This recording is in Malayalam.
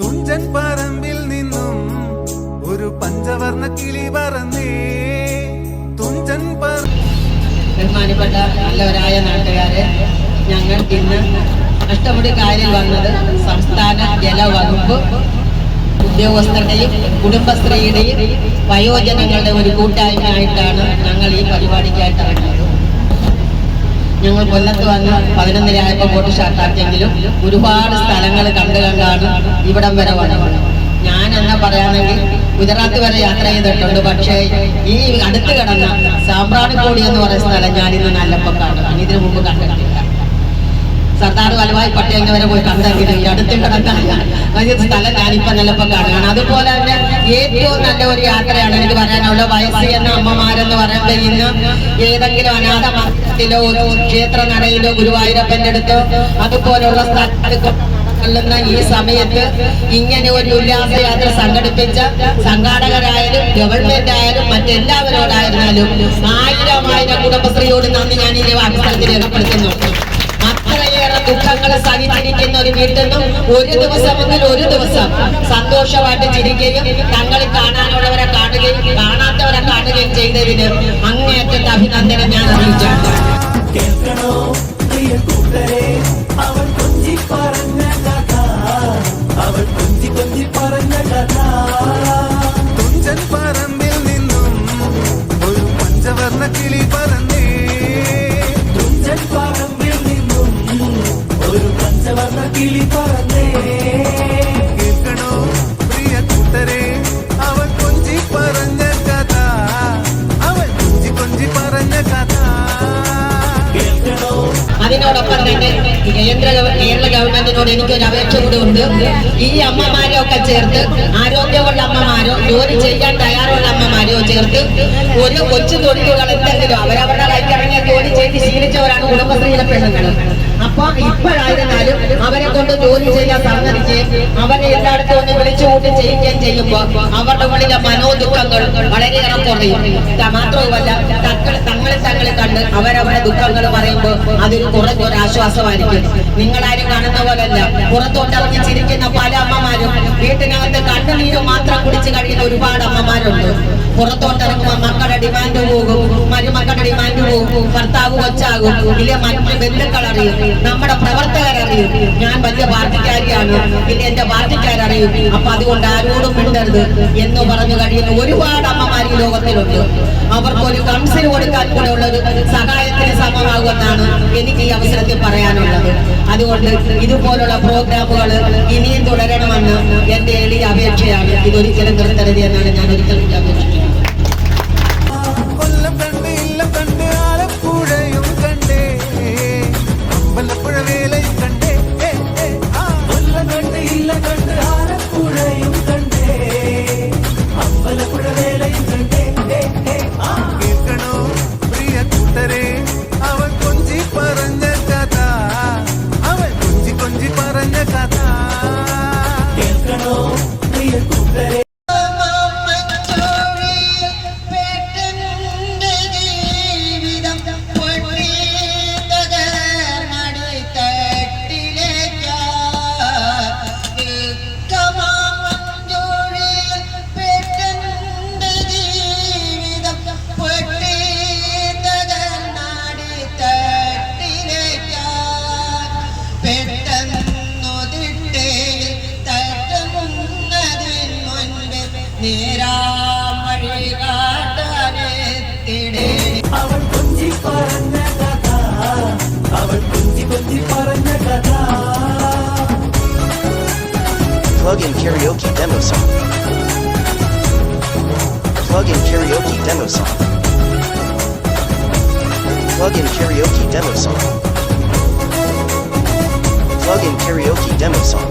തുഞ്ചൻ പറമ്പിൽ നിന്നും ഒരു പഞ്ചവർണ കിളി പറന്നേ. തുഞ്ചൻ പറ ബഹുമാനപ്പെട്ട നല്ലവരായ നാട്ടുകാരെ ഞങ്ങൾ ഇന്ന് അഷ്ടമുടി കാര്യം വന്നത് സംസ്ഥാന ജലവകുപ്പ് ഉദ്യോഗസ്ഥരുടെയും കുടുംബശ്രീയുടെയും വയോജനങ്ങളുടെ ഒരു കൂട്ടായ്മയായിട്ടാണ് ഞങ്ങൾ ഞങ്ങൾ കൊല്ലത്ത് വന്ന് പതിനൊന്നരയായപ്പോൾ ബോട്ട് ഷാർട്ടാക്കിയെങ്കിലും ഒരുപാട് സ്ഥലങ്ങൾ കണ്ടു കണ്ടാണ് ഇവിടം വരെ വന്നത്. ഞാൻ എന്നാ പറയാണെങ്കിൽ ഗുജറാത്ത് വരെ യാത്ര ചെയ്തിട്ടുണ്ട്. പക്ഷേ ഈ അടുത്ത് കിടന്ന സാമ്പ്രാണിക്കോടി എന്ന് പറയുന്ന സ്ഥലം ഞാൻ ഇന്ന് നല്ലപ്പോൾ കാണും ഇതിനു മുമ്പ് കണ്ടിട്ടില്ല. സർദാർ വല്ലഭായ് പട്ടേലിനെ വരെ പോയി കണ്ടെങ്കിലും ഈ അടുത്ത് കിടന്ന സ്ഥലം ഞാനിപ്പോൾ നല്ലപ്പോൾ കാണുകയാണ് അതുപോലെ തന്നെ ഏറ്റവും നല്ല ഒരു യാത്രയാണ് എനിക്ക് പറയാനുള്ളത്. വയസ്സ് എന്ന അമ്മമാരെന്ന് പറയുമ്പോൾ ഇന്ന് ഏതെങ്കിലും അനാഥ മന്ദിരത്തിലോ ക്ഷേത്ര നടയിലോ ഗുരുവായൂരപ്പന്റെ അടുത്തോ അതുപോലുള്ള സ്ഥലത്ത് ഈ സമയത്ത് ഇങ്ങനെ ഒരു ഉല്ലാസയാത്ര സംഘടിപ്പിച്ച സംഘാടകരായാലും ഗവൺമെന്റ് ആയാലും മറ്റെല്ലാവരോടായിരുന്നാലും ആയിരം ആയിരം കുടുംബശ്രീയോട് നന്ദി ഞാൻ ഈ അവസരത്തിൽ രേഖപ്പെടുത്തുന്നു. ദുഃഖങ്ങൾ സഹിച്ചിരിക്കുന്ന ഒരു വീട്ടിൽ നിന്നും ഒരു മുതൽ ഒരു ദിവസം സന്തോഷമായിട്ട് ചിരിക്കുകയും തങ്ങളെ കാണാനുള്ളവരെ കാണുകയും കാണാത്തവരെ കാണുകയും ചെയ്തതിന് അങ്ങേയറ്റത്തെ അഭിനന്ദനം ഞാൻ അറിയിച്ചു. കേൾക്കണോ പ്രിയ കേന്ദ്ര കേരള ഗവൺമെന്റിനോട് എനിക്കൊരു അപേക്ഷ കൂടെ ഉണ്ട്. ഈ അമ്മമാരെയൊക്കെ ചേർത്ത് ആരോഗ്യമുള്ള അമ്മമാരോ ജോലി ചെയ്യാൻ തയ്യാറുള്ള അമ്മമാരെയോ ചേർത്ത് ഒരു കൊച്ചു തൊഴിലുകൾ എന്തെങ്കിലും അവരവരുടെ കൈക്കിറങ്ങിയ ജോലി ചെയ്ത് ശീലിച്ചവരാണ് കുടുംബശ്രീയിലെ പെണ്ണുങ്ങൾ. അപ്പൊ ഇപ്പോഴായിരുന്നാലും അവരെ കൊണ്ട് ജോലി ചെയ്യാൻ സമ്മതിക്കുകയും അവരെ എല്ലായിടത്തും ഒന്ന് വിളിച്ചു കൂട്ടി ചെയ്യിക്കുകയും ചെയ്യുമ്പോൾ അവരുടെ ഉള്ളിലെ മനോദുഃഖങ്ങൾ വളരെയേറെ കുറയും. മാത്രവുമല്ല തങ്ങൾ അവരവരുടെ ദുഃഖങ്ങൾ പറയുമ്പോൾ അതൊരു കുറഞ്ഞൊരു ആശ്വാസമായിരിക്കും. നിങ്ങളാരും കാണുന്ന പോലല്ല പുറത്തോട്ടിറങ്ങി ചിരിക്കുന്ന പല അമ്മമാരും വീട്ടിനകത്ത് കണ്ണുനീര് മാത്രം കുടിച്ച് കഴിയുന്ന ഒരുപാട് അമ്മമാരുണ്ട്. പുറത്തോട്ടിറങ്ങുമ്പോൾ മക്കളുടെ ഡിമാൻഡ് പോകും. പോകും ഭർത്താവ് കൊച്ചാകും ഇല്ല മറ്റു ബന്ധുക്കൾ അറിയും നമ്മുടെ പ്രവർത്തകരറിയും. ഞാൻ വലിയ പാർട്ടിക്കാരിയാണ് പിന്നെ എന്റെ പാർട്ടിക്കാരറിയും അപ്പൊ അതുകൊണ്ട് ആരോടും മിണ്ടരുത് എന്ന് പറഞ്ഞു കഴിയുന്ന ഒരുപാട് അമ്മമാർ ഈ ലോകത്തിലുണ്ട്. അവർക്ക് ഒരു കൗൺസിൽ കൊടുക്കാൻ കൂടെ ഉള്ള ഒരു സഹായത്തിന് സമമാകുമെന്നാണ് എനിക്ക് ഈ അവസരത്തിൽ പറയാനുള്ളത്. അതുകൊണ്ട് ഇതുപോലുള്ള പ്രോഗ്രാമുകൾ ഇനിയും തുടരണമെന്ന് എന്റെ എളിയ അപേക്ഷയാണ്. ഇതൊരിക്കലും നിർത്തരുത് എന്നാണ് ഞാൻ ഒരിക്കലും അപേക്ഷിക്കുന്നത്. Good. അവൾ കൊഞ്ചി പറഞ്ഞ കഥ അവൾ കൊഞ്ചി കൊഞ്ചി പറഞ്ഞ കഥ Plug in karaoke demo song. Plug in karaoke demo song. Plug in karaoke demo song. Plug in karaoke demo song.